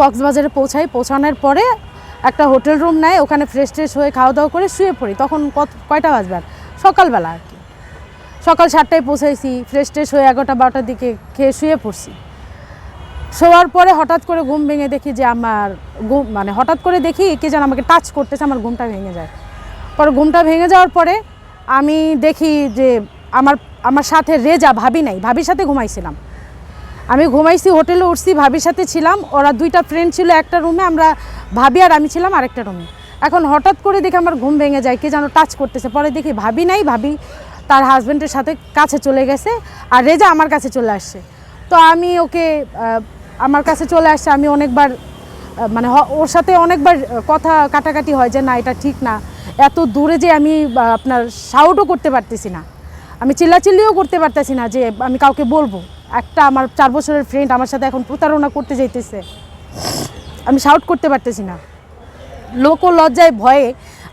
কক্সবাজারে পৌঁছাই। পৌঁছানোর পরে একটা হোটেল রুম নেয়, ওখানে ফ্রেশ ট্রেশ হয়ে খাওয়া দাওয়া করে শুয়ে পড়ি। তখন কত, কয়টা বাজবে? আর সকালবেলা আর কি। সকাল সাতটায় পৌঁছাইছি ফ্রেশ ট্রেশ হয়ে এগারোটা, বারোটার দিকে খেয়ে শুয়ে পড়ছি। শোয়ার পরে হঠাৎ করে ঘুম ভেঙে দেখি যে আমার ঘুম মানে হঠাৎ করে দেখি কে যেন আমাকে টাচ করতেছে, আমার ঘুমটা ভেঙে যায়। পরে ঘুমটা ভেঙে যাওয়ার পরে আমি দেখি যে আমার আমার সাথে রেজা, ভাবি নাই। ভাবির সাথে ঘুমাইছিলাম। আমি ঘুমাইছি, হোটেলে উঠছি, ভাবির সাথে ছিলাম। ওরা দুইটা ফ্রেন্ড ছিল, একটা রুমে আমরা ভাবি আর আমি ছিলাম আরেকটা রুমে এখন হঠাৎ করে দেখি আমার ঘুম ভেঙে যায়, কে যেন টাচ করতেছে। পরে দেখি ভাবি নাই, ভাবি তার হাজব্যান্ডের সাথে কাছে চলে গেছে আর রেজা আমার কাছে চলে আসছে। তো আমি ওকে আমার কাছে চলে আসছে, আমি অনেকবার মানে ওর সাথে অনেকবার কথা কাটাকাটি হয় যে না, এটা ঠিক না। এত দূরে যে আমি আপনার শাউটও করতে পারতেছি না। আমি চিল্লাচিল্লিও করতে পারতেছি না যে আমি কাউকে বলব। একটা আমার চার বছরের ফ্রেন্ড আমার সাথে এখন প্রতারণা করতে যাইতেছে। আমি শাউট করতে পারতেছি না। লোক লজ্জায় ভয়ে।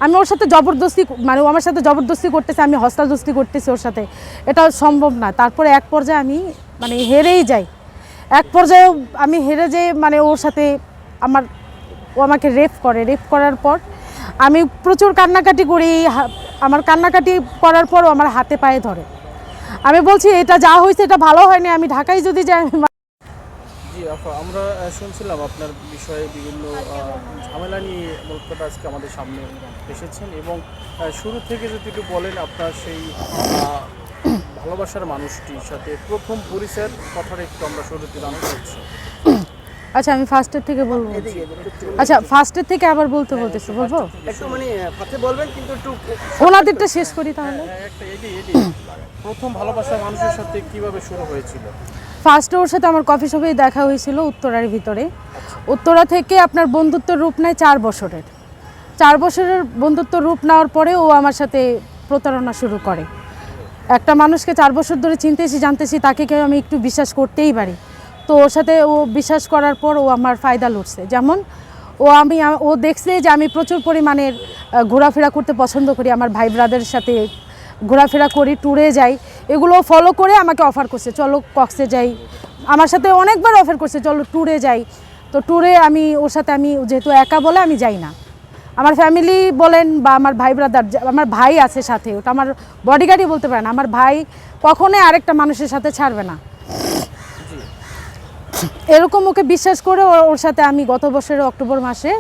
আমি ওর সাথে জবরদস্তি মানে আমার সাথে জবরদস্তি করতেছে, আমি হস্তাদস্তি করতেছি ওর সাথে। এটা সম্ভব না। তারপরে এক পর্যায়ে আমি মানে হেরেই যাই। এক পর্যায়ে আমি হেরে যেয়ে মানে ওর সাথে আমার ও আমাকে রেপ করে। রেপ করার পর আমি প্রচুর কান্নাকাটি করি। আমার কান্নাকাটি করার পরও আমার হাতে পায়ে ধরে। আমি বলছি, এটা যা হয়েছে, এটা ভালো হয়নি, আমি ঢাকায় যদি যাই আমরা শুনছিলাম আপনার বিষয়ে বিভিন্ন ঝামেলা নিয়ে মূলত আজকে আমাদের সামনে এসেছেন এবং শুরু থেকে যদি একটু বলেন আপনার সেই ভালোবাসার মানুষটির সাথে প্রথম পরিচয়ের কথাটা একটু আমরা শুরুতে জানতে চাচ্ছি। আচ্ছা আমি ফার্স্টের থেকে বলব। আচ্ছা ফার্স্টের থেকে আবার বলতে বলতেছি বলব? একটু মানে বলবেন কিন্তু একটু ওনাদেরটা শেষ করি তাহলে। হ্যাঁ, এটি প্রথম ভালোবাসার মানুষের সাথে কীভাবে শুরু হয়েছিল? ফার্স্টে ওর সাথে আমার কফি শপেই দেখা হয়েছিল উত্তরার ভিতরে। উত্তরা থেকে আপনার বন্ধুত্বের রূপ নেয় চার বছরের। চার বছরের বন্ধুত্ব রূপ নেওয়ার পরে ও আমার সাথে প্রতারণা শুরু করে। একটা মানুষকে চার বছর ধরে চিনতেছি জানতেছি তাকে কেউ আমি একটু বিশ্বাস করতেই পারি। তো ওর সাথে ও বিশ্বাস করার পর ও আমার ফায়দা লুটছে। যেমন ও আমি, ও দেখছে যে আমি প্রচুর পরিমাণের ঘোরাফেরা করতে পছন্দ করি, আমার ভাই ব্রাদের সাথে ঘোরাফেরা করি ট্যুরে যাই, এগুলো ফলো করে আমাকে অফার করছে, চলো কক্সে যাই। আমার সাথে অনেকবার অফার করছে, চলো ট্যুরে যাই। তো ট্যুরে আমি, ওর সাথে আমি যেহেতু একা বলে আমি যাই না। আমার ফ্যামিলি বলেন বা আমার ভাই ব্রাদার আমার ভাই আছে সাথে, ওটা আমার বডিগার্ডই বলতে পারে না। আমার ভাই কখনোই আরেকটা মানুষের সাথে ছাড়বে না। এরকম ওকে বিশ্বাস করে ওর সাথে আমি গত বছরের অক্টোবর মাসে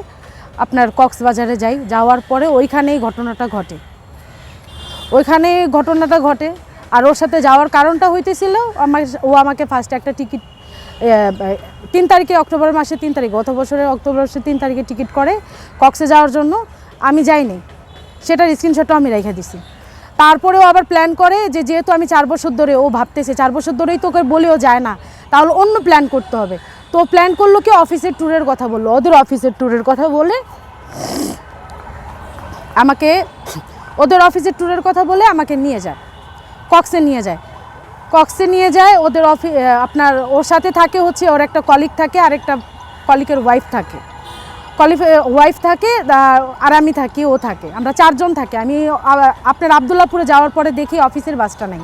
আপনার কক্সবাজারে যাই। যাওয়ার পরে ওইখানেই ঘটনাটা ঘটে। ওইখানে ঘটনাটা ঘটে। আর ওর সাথে যাওয়ার কারণটা হইতেছিল, আমার ও আমাকে ফার্স্টে একটা টিকিট তিন তারিখে অক্টোবর মাসে তিন তারিখ, গত বছরের অক্টোবর মাসে তিন তারিখে টিকিট করে কক্সে যাওয়ার জন্য আমি যাইনি। সেটার স্ক্রিনশটও আমি রেখে দিছি। তারপরেও আবার প্ল্যান করে যে যেহেতু আমি চার বছর ধরে, ও ভাবতেছে, চার বছর ধরেই তো ওকে বলেও যায় না তাহলে অন্য প্ল্যান করতে হবে। তো প্ল্যান করল কি? অফিসের ট্যুরের কথা বলল। ওদের অফিসের ট্যুরের কথা বলে আমাকে, ওদের অফিসের ট্যুরের কথা বলে আমাকে নিয়ে যায়। কক্সে নিয়ে যায়। কক্সে নিয়ে যায়, ওদের অফি আপনার ওর সাথে থাকে হচ্ছে, ওর একটা কলিগ থাকে, আর একটা কলিগের ওয়াইফ থাকে। কলিফ ওয়াইফ থাকে আর আমি থাকি, ও থাকে। আমরা চারজন থাকি। আমি আপনার আবদুল্লাপুরে যাওয়ার পরে দেখি অফিসের বাসটা নাই।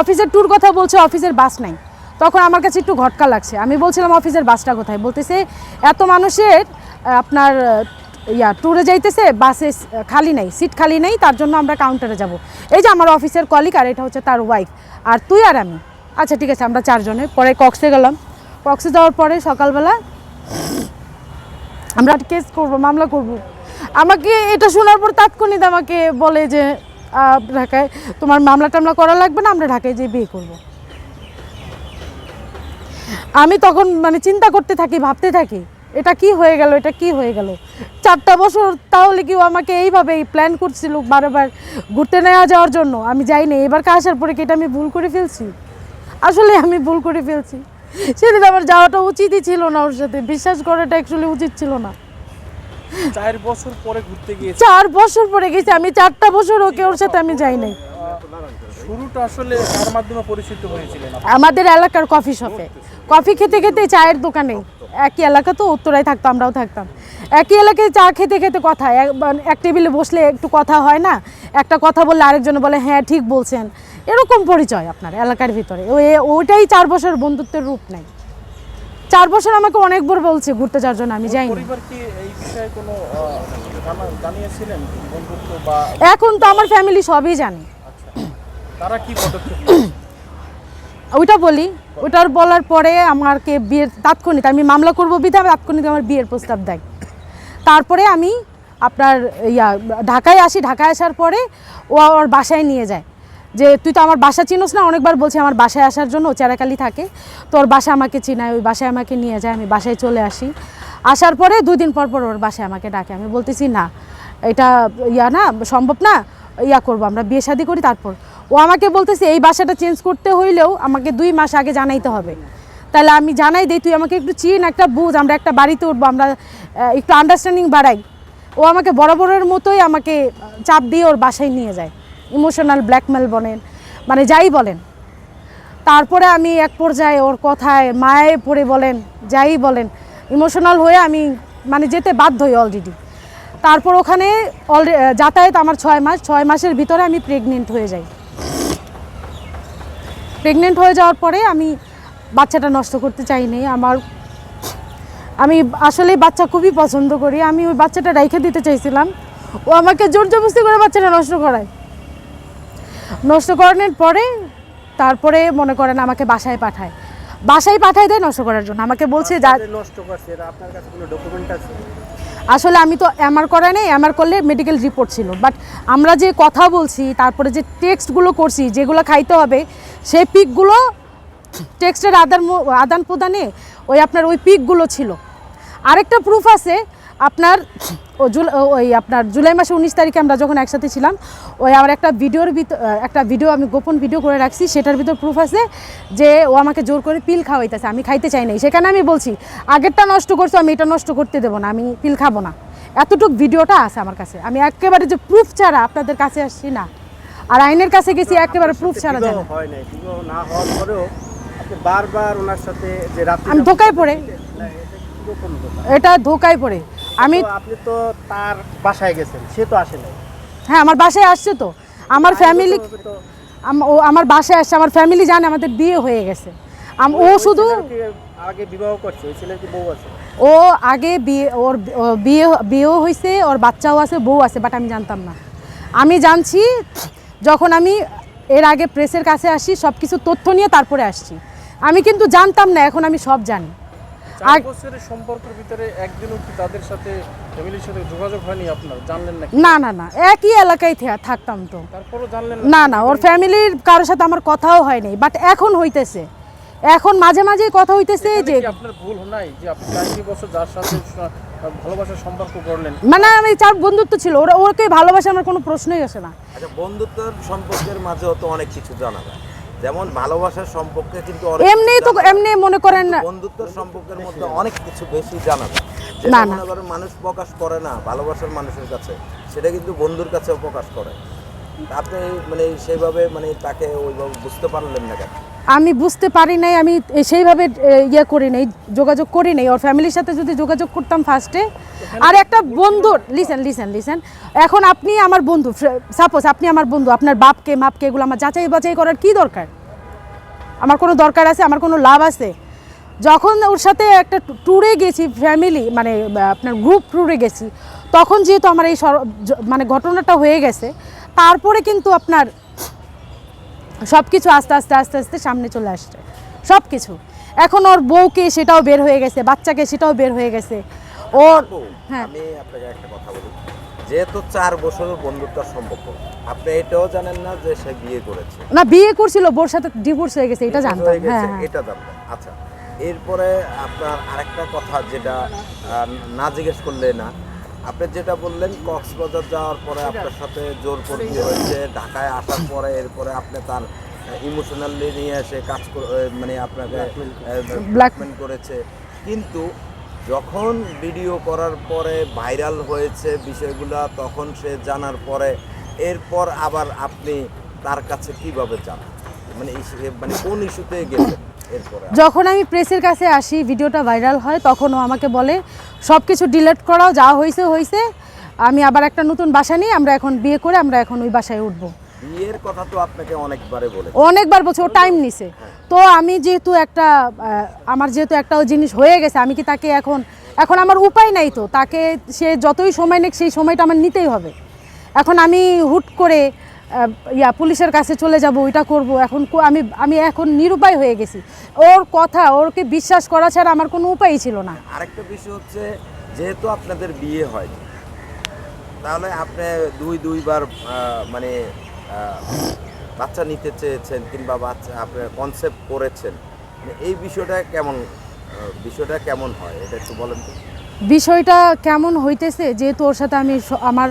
অফিসের ট্যুর কথা বলছে, অফিসের বাস নাই। তখন আমার কাছে একটু ঘটকা লাগছে। আমি বলছিলাম, অফিসের বাসটা কোথায়? বলতেছে, এত মানুষের আপনার ইয়া ট্যুরে যাইতেছে, বাসে খালি নেই সিট খালি নেই, তার জন্য আমরা কাউন্টারে যাব। এই যে আমার অফিসের কলিগ আর এটা হচ্ছে তার ওয়াইফ আর তুই আর আমি। আচ্ছা ঠিক আছে, আমরা চারজনে পরে কক্সে গেলাম। কক্সে যাওয়ার পরে সকালবেলা আমরা কেস করব, মামলা করব। আমাকে এটা শোনার পর তাৎক্ষণিক আমাকে বলে যে ঢাকায় তোমার মামলা টামলা করা লাগবে না, আমরা ঢাকায় যেয়ে বিয়ে করব। আমি তখন মানে চিন্তা করতে থাকি ভাবতে থাকি এটা কি হয়ে গেল এটা কি হয়ে গেল? চারটা বছর তাহলে কি আমাকে এইভাবেই প্ল্যান করছিল বারবার ঘুরতে নেওয়া যাওয়ার জন্য? আমি যাইনি এবারকে আসার পরে কি এটা আমি ভুল করে ফেলছি? আসলে আমি ভুল করে ফেলছি। সেদিন আমার যাওয়াটা উচিতই ছিল না ওর সাথে বিশ্বাস করাটা অ্যাকচুয়ালি উচিত ছিল না। চার বছর পরে ঘুরতে গিয়েছে। চার বছর পরে গেছি আমি চারটা বছর ওকে ওর সাথে আমি যাই নাই। শুরুটা আসলে কার মাধ্যমে পরিচিত হয়েছিলেন আমাদের এলাকার কফি শপে। কফি খেতে খেতে চায়ের দোকানে একই এলাকা তো উত্তরায় থাকতো আমরাও থাকতাম। একই এলাকায় চা খেতে খেতে কথা এক- মানে টেবিলে বসলে একটু কথা হয় না? একটা কথা বললে আরেকজন বলে হ্যাঁ ঠিক বলছেন। এরকম পরিচয় আপনার এলাকার ভিতরে। ওইটাই চার বছর বন্ধুত্বের রূপ নেয় চার বছর আমাকে অনেকবার বলছে ঘুরতে যাওয়ার জন্য আমি বা এখন তো আমার ফ্যামিলি সবই জানে। তারা কি ওইটা বলি, ওইটার বলার পরে আমাকে বিয়ের তাৎক্ষণিক, আমি মামলা করব বিধা তাৎক্ষণিক আমার বিয়ের প্রস্তাব দেয়। তারপরে আমি আপনার ইয়া, ঢাকায় আসি, ঢাকায় আসার পরে ও ওর বাসায় নিয়ে যায়। যে তুই তো আমার বাসা চিনোস না, অনেকবার বলছি আমার বাসায় আসার জন্য ও চেরাকালি থাকে। তো ওর বাসা আমাকে চিনায়, ওই বাসায় আমাকে নিয়ে যায়, আমি বাসায় চলে আসি। আসার পরে দুই দিন পর পর ওর বাসায় আমাকে ডাকে। আমি বলতেছি, না, এটা ইয়া না, সম্ভব না, ইয়া করব, আমরা বিয়ে শাদি করি, তারপর। ও আমাকে বলতেছে, এই বাসাটা চেঞ্জ করতে হইলেও আমাকে দুই মাস আগে জানাইতে হবে। তাহলে আমি জানাই দিই, তুই আমাকে একটু চিন, একটা বুঝ, আমরা একটা বাড়িতে উঠবো, আমরা একটু আন্ডারস্ট্যান্ডিং বাড়াই। ও আমাকে বরাবরের মতোই আমাকে চাপ দিয়ে ওর বাসায় নিয়ে যায় ইমোশনাল ব্ল্যাকমেল বলেন মানে যাই বলেন। তারপরে আমি এক পর্যায়ে ওর কথায় মায়ে পড়ে বলেন, যাই বলেন ইমোশনাল হয়ে আমি মানে যেতে বাধ্য হই অলরেডি তারপর ওখানে অলরে যাতায়াত আমার ছয় মাস, ছয় মাসের ভিতরে আমি প্রেগনেন্ট হয়ে যাই। প্রেগনেন্ট হয়ে যাওয়ার পরে আমি বাচ্চাটা নষ্ট করতে চাইনি। আমার, আমি আসলে বাচ্চা খুবই পছন্দ করি। আমি ওই বাচ্চাটা রেখে দিতে চাইছিলাম। ও আমাকে জোর জবরদস্তি করে বাচ্চাটা নষ্ট করায়। নষ্ট করানোর পরে তারপরে মনে করেন আমাকে বাসায় পাঠায়। বাসায় পাঠায় দেয় নষ্ট করার জন্য। আমাকে বলছে যা নষ্ট করছে আপনার কাছে কোনো ডকুমেন্ট আছে? আসলে আমি তো এমআর করা নেই এমআর করলে মেডিকেল রিপোর্ট ছিল। বাট আমরা যে কথা বলছি, তারপরে যে টেক্সটগুলো করছি, যেগুলো খাইতে হবে, সেই পিকগুলো টেক্সটের আদান আদান প্রদানে ওই আপনার ওই পিকগুলো ছিল। আরেকটা প্রুফ আছে, আপনার ও জুল- ওই আপনার জুলাই মাসে উনিশ তারিখে আমরা যখন একসাথে ছিলাম ওই আমার একটা ভিডিওর ভিতর একটা ভিডিও আমি গোপন ভিডিও করে রাখছি সেটার ভিতর প্রুফ আছে যে ও আমাকে জোর করে পিল খাওয়াইতেছে আমি খাইতে চাই নাই। সেখানে আমি বলছি আগেরটা নষ্ট করছ আমি এটা নষ্ট করতে দেবো না আমি পিল খাব না। এতটুক ভিডিওটা আছে আমার কাছে। আমি একেবারে যে প্রুফ ছাড়া আপনাদের কাছে আসছি না। আর আইনের কাছে গেছি একেবারে প্রুফ ছাড়া হয় নাই না হওয়ার পরেও বারবার ওনার সাথে যে আমি ধোকায় পড়ে। এটা ধোকায় পড়ে। আমি আপনি তো তার বাসায় গেছেন সে তো আসে নাই। হ্যাঁ আমার বাসায় আসছে তো। আমার ফ্যামিলি ও আমার বাসায় আসছে আমার ফ্যামিলি জানে আমাদের বিয়ে হয়ে গেছে। ও শুধু আগে বিবাহ করছে ওই ছেলের কি বউ আছে? ও আগে বিয়ে ওর বিয়ে বিয়েও হয়েছে ওর বাচ্চাও আছে বউ আছে বাট আমি জানতাম না। আমি জানছি যখন আমি এর আগে প্রেসের কাছে আসি সব কিছু তথ্য নিয়ে তারপরে আসছি। আমি কিন্তু জানতাম না এখন আমি সব জানি। চার বছরের সম্পর্কের ভিতরে একদিনও কি তাদের সাথে ফ্যামিলির সাথে যোগাযোগ হয়নি আপনার? জানলেন না না না না একই এলাকায় থাকতাম তো। তারপরও জানলেন না? না ওর ফ্যামিলির কারোর সাথে আমার কথাও হয়নি বাট এখন হইতেছে। এখন মাঝে মাঝে কথা হইতেছে যে আপনার ভুল নাই যে আপনি চারটি বছর যার সাথে ভালোবাসার সম্পর্ক করলেন মানে আমি চার বন্ধুত্ব ছিল ওরা ওকে ভালোবাসা আমার কোনো প্রশ্নই আসে না। আচ্ছা বন্ধুত্বের সম্পর্কের মাঝেও তো অনেক কিছু জানা যায়। যেমন ভালোবাসার সম্পর্কে কিন্তু এমনি তো এমনি মনে করেন বন্ধুত্বের সম্পর্কের মধ্যে অনেক কিছু বেশি জানা না, না। মনে করেন মানুষ প্রকাশ করে না ভালোবাসার মানুষের কাছে সেটা কিন্তু বন্ধুর কাছেও প্রকাশ করে। আপনি মানে সেইভাবে মানে তাকে ওইভাবে বুঝতে পারলেন না কেন? আমি বুঝতে পারি নাই, আমি সেইভাবে ইয়ে করি নাই, যোগাযোগ করি নাই। ওর ফ্যামিলির সাথে যদি যোগাযোগ করতাম ফার্স্টে আর একটা বন্ধুর লিসেন লিসেন লিসেন এখন আপনি আমার বন্ধু সাপোজ আপনি আমার বন্ধু, আপনার বাপকে, মাপকে, এগুলো আমার যাচাই বাছাই করার কি দরকার? আমার কোনো দরকার আছে, আমার কোনো লাভ আছে? যখন ওর সাথে একটা ট্যুরে গেছি ফ্যামিলি মানে আপনার গ্রুপ ট্যুরে গেছি, তখন যেহেতু আমার এই মানে ঘটনাটা হয়ে গেছে, তারপরে কিন্তু আপনার সব কিছু আস্তে আস্তে আস্তে আস্তে সামনে চলে আসছে। সব কিছু এখন ওর বউকে সেটাও বের হয়ে গেছে বাচ্চাকে সেটাও বের হয়ে গেছে। ওর হ্যাঁ। আমি আপনাকে একটা কথা বলি। যেহেতু চার বছরের বন্ধুত্বের সম্পর্ক আপনি এটাও জানেন না যে সে বিয়ে করেছে। না বিয়ে করছিল বোর সাথে ডিভোর্স হয়ে গেছে এটা জানতাম। হ্যাঁ হ্যাঁ এটা জানতাম। আচ্ছা এরপরে আপনার আরেকটা কথা যেটা না জিজ্ঞেস করলে না আপনি যেটা বললেন কক্সবাজার যাওয়ার পরে আপনার সাথে জোর করে বিয়ে হয়েছে ঢাকায় আসার পরে এরপরে আপনি তার ইমোশনালি নিয়ে এসে কাজ মানে আপনাকে ব্ল্যাকমেল করেছে। কিন্তু যখন ভিডিও করার পরে ভাইরাল হয়েছে বিষয়গুলা তখন সে জানার পরে এরপর আবার আপনি তার কাছে কীভাবে যান? মানে মানে কোন ইস্যুতে এরপরে যখন আমি প্রেসের কাছে আসি ভিডিওটা ভাইরাল হয় তখন ও আমাকে বলে সব কিছু ডিলিট করাও যা হয়েছে হয়েছে আমি আবার একটা নতুন বাসা নিই আমরা এখন বিয়ে করে আমরা এখন ওই বাসায় উঠবো। বিয়ের কথা তো আপনাকে অনেকবারে বলে অনেকবার বলছে ও টাইম নিছে। তো আমি যেহেতু একটা আমার যেহেতু একটা জিনিস হয়ে গেছে আমি কি তাকে এখন এখন আমার উপায় নাই তো তাকে সে যতই সময় নেক সেই সময়টা আমার নিতেই হবে। এখন আমি হুট করে ইয়া পুলিশের কাছে চলে যাব ওইটা করব এখন আমি আমি এখন নিরুপায় হয়ে গেছি। ওর কথা ওরকে বিশ্বাস করা ছাড়া আমার কোনো উপায়ই ছিল না। আরেকটা বিষয় হচ্ছে যেহেতু আপনাদের বিয়ে হয় তাহলে আপনি দুই দুইবার মানে বাচ্চা নিতে চেয়েছেন কিংবা বাচ্চা আপনি কনসেপ্ট করেছেন মানে এই বিষয়টা কেমন বিষয়টা কেমন হয়? এটা একটু বলেন তো। বিষয়টা কেমন হইতেছে যেহেতু ওর সাথে আমি আমার